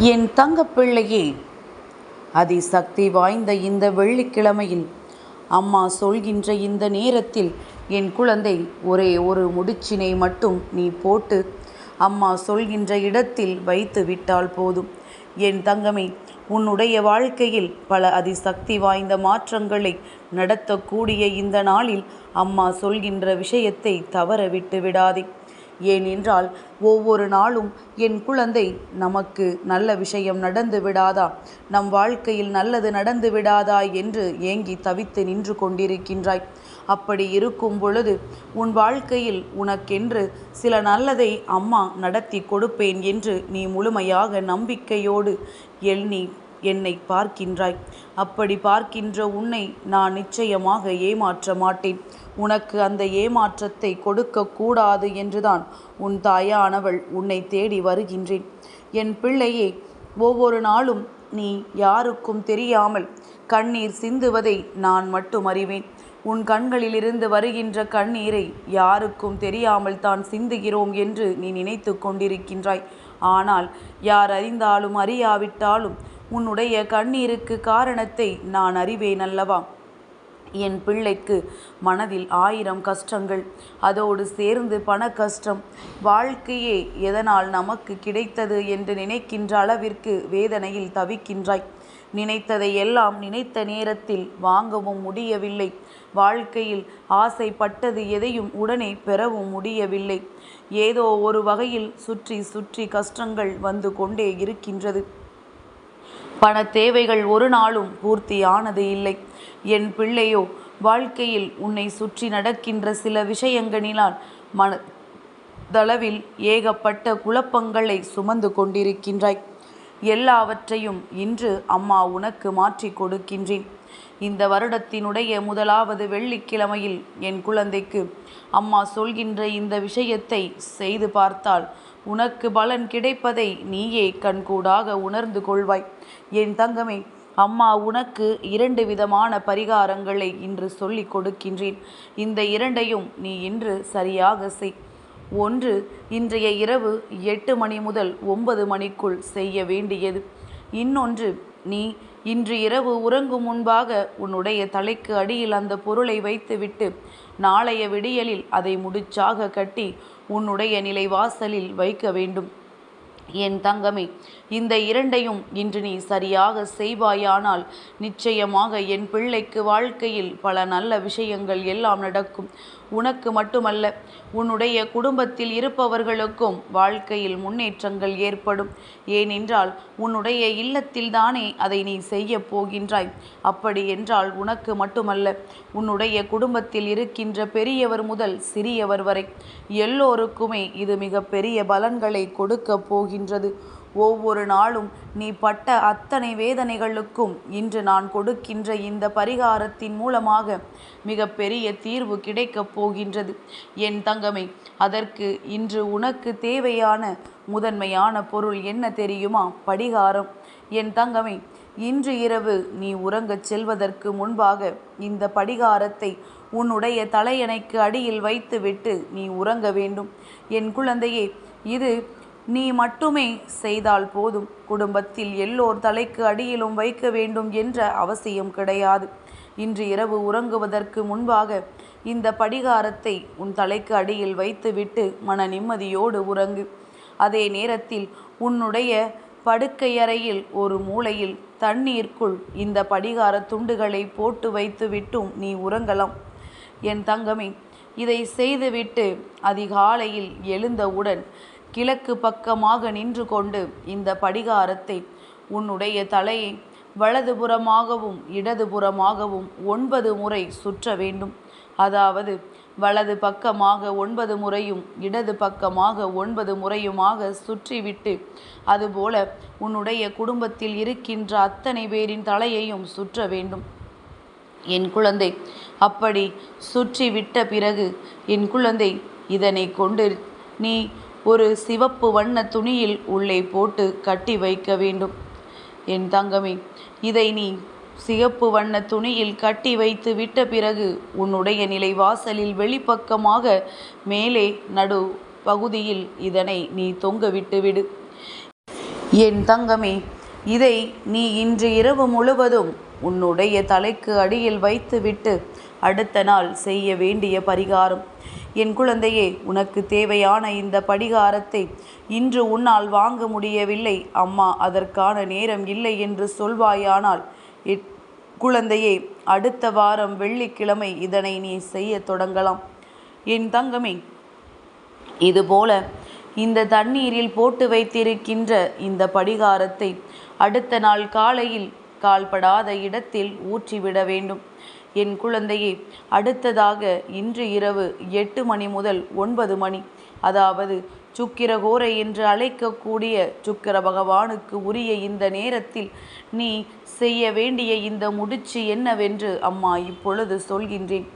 என் தங்கப்பிள்ளையே அதிசக்தி வாய்ந்த இந்த வெள்ளிக்கிழமையில் அம்மா சொல்கின்ற இந்த நேரத்தில் என் குழந்தை ஒரே ஒரு முடிச்சினை மட்டும் நீ போட்டு அம்மா சொல்கின்ற இடத்தில் வைத்து விட்டால் போதும். என் தங்கமே உன்னுடைய வாழ்க்கையில் பல அதிசக்தி வாய்ந்த மாற்றங்களை நடத்தக்கூடிய இந்த நாளில் அம்மா சொல்கின்ற விஷயத்தை தவற விட்டு விடாதே. ஏனென்றால் ஒவ்வொரு நாளும் என் குழந்தை நமக்கு நல்ல விஷயம் நடந்து விடாதா? நம் வாழ்க்கையில் நல்லது நடந்து விடாதா என்று ஏங்கி தவித்து நின்று கொண்டிருக்கின்றாய். அப்படி இருக்கும் பொழுது உன் வாழ்க்கையில் உனக்கென்று சில நல்லதை அம்மா நடத்தி கொடுப்பேன் என்று நீ முழுமையாக நம்பிக்கையோடு எண்ணி என்னை பார்க்கின்றாய். அப்படி பார்க்கின்ற உன்னை நான் நிச்சயமாக ஏமாற்ற மாட்டேன். உனக்கு அந்த ஏமாற்றத்தை கொடுக்க கூடாது என்றுதான் உன் தாயானவள் உன்னை தேடி வருகின்றேன். என் பிள்ளையே ஒவ்வொரு நாளும் நீ யாருக்கும் தெரியாமல் கண்ணீர் சிந்துவதை நான் மட்டும் அறிவேன். உன் கண்களிலிருந்து வருகின்ற கண்ணீரை யாருக்கும் தெரியாமல் தான் சிந்துகிறோம் என்று நீ நினைத்து கொண்டிருக்கின்றாய். ஆனால் யார் அறிந்தாலும் அறியாவிட்டாலும் உன்னுடைய கண்ணீருக்கு காரணத்தை நான் அறிவேன் அல்லவா? என் பிள்ளைக்கு மனதில் ஆயிரம் கஷ்டங்கள். அதோடு சேர்ந்து பண கஷ்டம். வாழ்க்கையே எதனால் நமக்கு கிடைத்தது என்று நினைக்கின்ற அளவிற்கு வேதனையில் தவிக்கின்றாய். நினைத்ததை எல்லாம் நினைத்த நேரத்தில் வாங்கவும் முடியவில்லை. வாழ்க்கையில் ஆசைப்பட்டது எதையும் உடனே பெறவும் முடியவில்லை. ஏதோ ஒரு வகையில் சுற்றி சுற்றி கஷ்டங்கள் வந்து கொண்டே இருக்கின்றது. பண தேவைகள் ஒரு நாளும் பூர்த்தியானது இல்லை. என் பிள்ளையோ வாழ்க்கையில் உன்னை சுற்றி நடக்கின்ற சில விஷயங்களினால் மனதளவில் ஏகப்பட்ட குழப்பங்களை சுமந்து கொண்டிருக்கின்றாய். எல்லாவற்றையும் இன்று அம்மா உனக்கு மாற்றி கொடுக்கின்றேன். இந்த வருடத்தினுடைய முதலாவது வெள்ளிக்கிழமையில் என் குழந்தைக்கு அம்மா சொல்கின்ற இந்த விஷயத்தை செய்து பார்த்தால் உனக்கு பலன் கிடைப்பதை நீயே கண்கூடாக உணர்ந்து கொள்வாய். என் தங்கமே அம்மா உனக்கு இரண்டு விதமான பரிகாரங்களை இன்று சொல்லிக் கொடுக்கின்றேன். இந்த இரண்டையும் நீ இன்று சரியாக செய். ஒன்று இன்றைய இரவு எட்டு மணி முதல் ஒன்பது மணிக்குள் செய்ய வேண்டியது. இன்னொன்று நீ இன்று இரவு உறங்கும் முன்பாக உன்னுடைய தலைக்கு அடியில் அந்த பொருளை வைத்துவிட்டு நாளைய விடியலில் அதை முடிச்சாக கட்டி உன்னுடைய நிலைவாசலில் வைக்க வேண்டும். என் தங்கமே இந்த இரண்டையும் இன்று நீ சரியாக செய்வாயானால் நிச்சயமாக என் பிள்ளைக்கு வாழ்க்கையில் பல நல்ல விஷயங்கள் எல்லாம் நடக்கும். உனக்கு மட்டுமல்ல உன்னுடைய குடும்பத்தில் இருப்பவர்களுக்கும் வாழ்க்கையில் முன்னேற்றங்கள் ஏற்படும். ஏனென்றால் உன்னுடைய இல்லத்தில் தானே அதை நீ செய்ய போகின்றாய். அப்படி என்றால் உனக்கு மட்டுமல்ல உன்னுடைய குடும்பத்தில் இருக்கின்ற பெரியவர் முதல் சிறியவர் வரை எல்லோருக்குமே இது மிக பெரிய பலன்களை கொடுக்க போகின்றது. ஒவ்வொரு நாளும் நீ பட்ட அத்தனை வேதனைகளுக்கும் இன்று நான் கொடுக்கின்ற இந்த பரிகாரத்தின் மூலமாக மிக பெரிய தீர்வு கிடைக்கப் போகின்றது. என் தங்கமே அதற்கு இன்று உனக்கு தேவையான முதன்மையான பொருள் என்ன தெரியுமா? படிகாரம். என் தங்கமே இன்று இரவு நீ உறங்கச் செல்வதற்கு முன்பாக இந்த படிகாரத்தை உன்னுடைய தலையணைக்கு அடியில் வைத்துவிட்டு நீ உறங்க வேண்டும். என் குழந்தையே இது நீ மட்டுமே செய்தால் போதும். குடும்பத்தில் எல்லோர் தலைக்கு அடியிலும் வைக்க வேண்டும் என்ற அவசியம் கிடையாது. இன்று இரவு உறங்குவதற்கு முன்பாக இந்த படிகாரத்தை உன் தலைக்கு அடியில் வைத்துவிட்டு மன நிம்மதியோடு உறங்கு. அதே நேரத்தில் உன்னுடைய படுக்கையறையில் ஒரு மூலையில் தண்ணீருக்குள் இந்த படிகார துண்டுகளை போட்டு வைத்துவிட்டும் நீ உறங்கலாம். என் தங்கமே இதை செய்துவிட்டு அதிகாலையில் எழுந்தவுடன் கிழக்கு பக்கமாக நின்று கொண்டு இந்த படிகாரத்தை உன்னுடைய தலையை வலதுபுறமாகவும் இடதுபுறமாகவும் ஒன்பது முறை சுற்ற வேண்டும். அதாவது வலது பக்கமாக ஒன்பது முறையும் இடது பக்கமாக ஒன்பது முறையுமாக சுற்றிவிட்டு அதுபோல உன்னுடைய குடும்பத்தில் இருக்கின்ற அத்தனை பேரின் தலையையும் சுற்ற வேண்டும். என் குழந்தை அப்படி சுற்றி விட்ட பிறகு என் குழந்தை இதனை கொண்டு நீ ஒரு சிவப்பு வண்ண துணியில் உள்ளே போட்டு கட்டி வைக்க வேண்டும். என் தங்கமே இதை நீ சிகப்பு வண்ண துணியில் கட்டி வைத்து விட்ட பிறகு உன்னுடைய நிலை வாசலில் வெளிப்பக்கமாக மேலே நடு பகுதியில் இதனை நீ தொங்க விட்டுவிடு என் தங்கமே இதை நீ இன்று இரவு முழுவதும் உன்னுடைய தலைக்கு அடியில் வைத்துவிட்டு அடுத்த நாள் செய்ய வேண்டிய பரிகாரம். என் குழந்தையே உனக்கு தேவையான இந்த படிகாரத்தை இன்று உன்னால் வாங்க முடியவில்லை. அம்மா அதற்கான நேரம் இல்லை என்று சொல்வாயானால் குழந்தையே அடுத்த வாரம் வெள்ளிக்கிழமை இதனை நீ செய்ய தொடங்கலாம். என் தங்கமே இதுபோல இந்த தண்ணீரில் போட்டு வைத்திருக்கின்ற இந்த படிகாரத்தை அடுத்த நாள் காலையில் கால்படாத இடத்தில் ஊற்றிவிட வேண்டும். என் குழந்தையே அடுத்ததாக இன்று இரவு எட்டு மணி முதல் ஒன்பது மணி. அதாவது சுக்கிரகோரை என்று அழைக்கக்கூடிய சுக்கிர பகவானுக்கு உரிய இந்த நேரத்தில் நீ செய்ய வேண்டிய இந்த முடிச்சு என்னவென்று அம்மா இப்பொழுது சொல்கின்றேன்.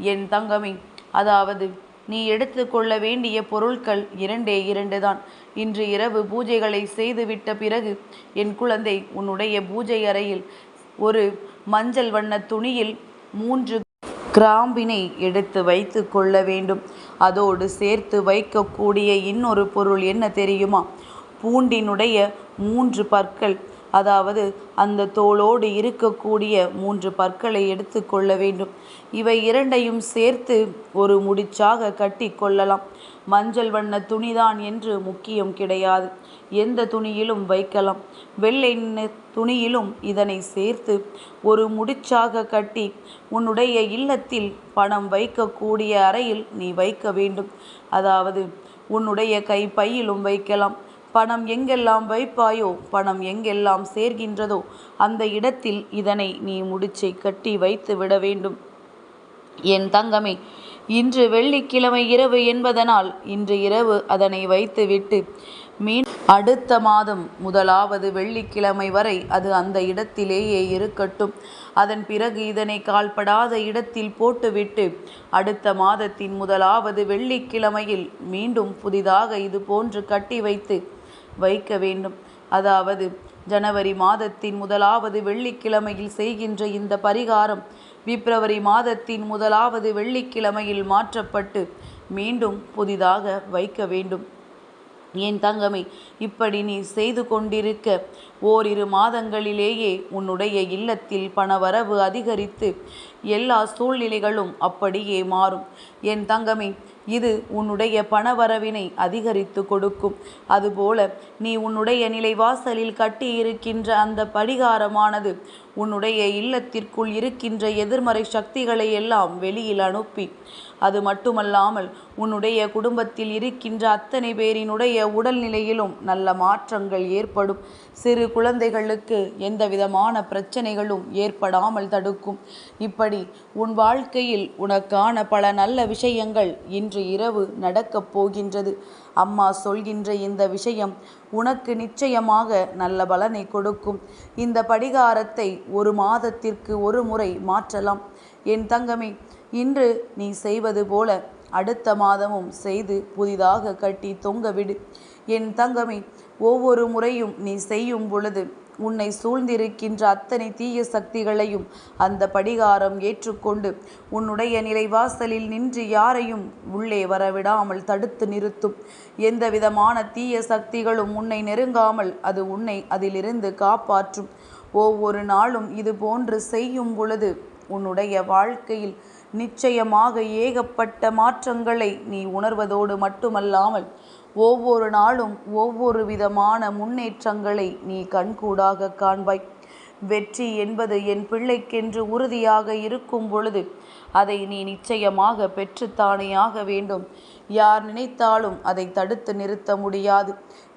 என் தங்கமே அதாவது நீ எடுத்துக்கொள்ள வேண்டிய பொருட்கள் இரண்டே இரண்டு தான். இன்று இரவு பூஜைகளை செய்துவிட்ட பிறகு என் குழந்தை உன்னுடைய பூஜை அறையில் ஒரு மஞ்சள் வண்ண துணியில் மூன்று கிராம்பினை எடுத்து வைத்து கொள்ள வேண்டும். அதோடு சேர்த்து வைக்கக்கூடிய இன்னொரு பொருள் என்ன தெரியுமா? பூண்டினுடைய மூன்று பற்கள். அதாவது அந்த தோளோடு இருக்கக்கூடிய மூன்று பற்களை எடுத்து கொள்ள வேண்டும். இவை இரண்டையும் சேர்த்து ஒரு முடிச்சாக கட்டி கொள்ளலாம். மஞ்சள் வண்ண துணிதான் என்று முக்கியம் கிடையாது. எந்த துணியிலும் வைக்கலாம். வெள்ளை துணியிலும் இதனை சேர்த்து ஒரு முடிச்சாக கட்டி உன்னுடைய இல்லத்தில் பணம் வைக்கக்கூடிய அறையில் நீ வைக்க வேண்டும். அதாவது உன்னுடைய கை பையிலும் வைக்கலாம். பணம் எங்கெல்லாம் வைப்பாயோ பணம் எங்கெல்லாம் சேர்கின்றதோ அந்த இடத்தில் இதனை நீ முடிச்சை கட்டி வைத்து விட வேண்டும். என் தங்கமே இன்று வெள்ளிக்கிழமை இரவு என்பதனால் இன்று இரவு அதனை வைத்துவிட்டு மீன் அடுத்த மாதம் முதலாவது வெள்ளிக்கிழமை வரை அது அந்த இடத்திலேயே இருக்கட்டும். அதன் பிறகு இதனை கால்படாத இடத்தில் போட்டுவிட்டு அடுத்த மாதத்தின் முதலாவது வெள்ளிக்கிழமையில் மீண்டும் புதிதாக இது போன்று கட்டி வைத்து வைக்க வேண்டும். அதாவது ஜனவரி மாதத்தின் முதலாவது வெள்ளிக்கிழமையில் செய்கின்ற இந்த பரிகாரம் பிப்ரவரி மாதத்தின் முதலாவது வெள்ளிக்கிழமையில் மாற்றப்பட்டு மீண்டும் புதிதாக வைக்க வேண்டும். என் தங்கமே இப்படி நீ செய்து கொண்டிருக்க ஓரிரு மாதங்களிலேயே உன்னுடைய இல்லத்தில் பணவரவு அதிகரித்து எல்லா சூழ்நிலைகளும் அப்படியே மாறும். என் தங்கமே இது உன்னுடைய பணவரவினை அதிகரித்து கொடுக்கும். அதுபோல நீ உன்னுடைய நிலைவாசலில் கட்டியிருக்கின்ற அந்த படிகாரமானது உன்னுடைய இல்லத்திற்குள் இருக்கின்ற எதிர்மறை சக்திகளை எல்லாம் வெளியில் அனுப்பி அது மட்டுமல்லாமல் உன்னுடைய குடும்பத்தில் இருக்கின்ற அத்தனை பேரினுடைய உடல்நிலையிலும் நல்ல மாற்றங்கள் ஏற்படும். சிறு குழந்தைகளுக்கு எந்த விதமான பிரச்சனைகளும் ஏற்படாமல் தடுக்கும். இப்படி உன் வாழ்க்கையில் உனக்கான பல நல்ல விஷயங்கள் இன்று இரவு நடக்கப் போகின்றது. அம்மா சொல்கின்ற இந்த விஷயம் உனக்கு நிச்சயமாக நல்ல பலனை கொடுக்கும். இந்த படிகாரத்தை ஒரு மாதத்திற்கு ஒரு முறை மாற்றலாம். என் தங்கமே இன்று நீ செய்வது போல அடுத்த மாதமும் செய்து புதிதாக கட்டி தொங்கவிடு என் தங்கமே ஒவ்வொரு முறையும் நீ செய்யும் பொழுது உன்னை சூழ்ந்திருக்கின்ற அத்தனை தீய சக்திகளையும் அந்த படிகாரம் ஏற்றுக்கொண்டு உன்னுடைய நிலைவாசலில் நின்று யாரையும் உள்ளே வரவிடாமல் தடுத்து நிறுத்தும். எந்த விதமான தீய சக்திகளும் உன்னை நெருங்காமல் அது உன்னை அதிலிருந்து காப்பாற்றும். ஒவ்வொரு நாளும் இது போன்று செய்யும் பொழுது உன்னுடைய வாழ்க்கையில் நிச்சயமாக ஏகப்பட்ட மாற்றங்களை நீ உணர்வதோடு மட்டுமல்லாமல் ஒவ்வொரு நாளும் ஒவ்வொரு விதமான முன்னேற்றங்களை நீ கண்கூடாக காண்பாய். வெற்றி என்பது என் பிள்ளைக்கென்று உறுதியாக இருக்கும் பொழுது அதை நீ நிச்சயமாக பெற்றுத்தானேயாக வேண்டும். யார் நினைத்தாலும் அதை தடுத்து நிறுத்த முடியாது.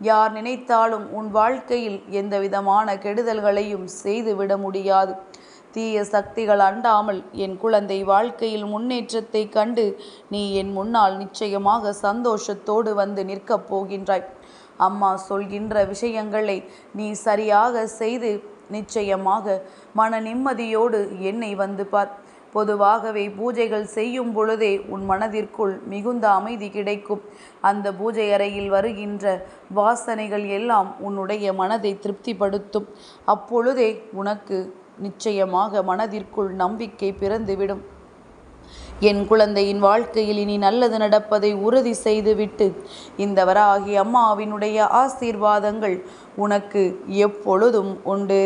யார் நினைத்தாலும் உன் வாழ்க்கையில் எந்த விதமான கெடுதல்களையும் செய்துவிட முடியாது. தீய சக்திகள் அண்டாமல் என் குழந்தை வாழ்க்கையில் முன்னேற்றத்தை கண்டு நீ என் முன்னால் நிச்சயமாக சந்தோஷத்தோடு வந்து நிற்கப் போகின்றாய். அம்மா சொல்கின்ற விஷயங்களை நீ சரியாக செய்து நிச்சயமாக மன நிம்மதியோடு என்னை வந்து பார். பொதுவாகவே பூஜைகள் செய்யும் பொழுதே உன் மனதிற்குள் மிகுந்த அமைதி கிடைக்கும். அந்த பூஜை அறையில் வருகின்ற வாசனைகள் எல்லாம் உன்னுடைய மனதை திருப்திப்படுத்தும். அப்பொழுதே உனக்கு நிச்சயமாக மனதிற்குள் நம்பிக்கை பிறந்துவிடும். என் குழந்தையின் வாழ்க்கையில் இனி நல்லது நடப்பதை உறுதி செய்துவிட்டு இந்த வராகி அம்மாவினுடைய ஆசீர்வாதங்கள் உனக்கு எப்பொழுதும் உண்டு.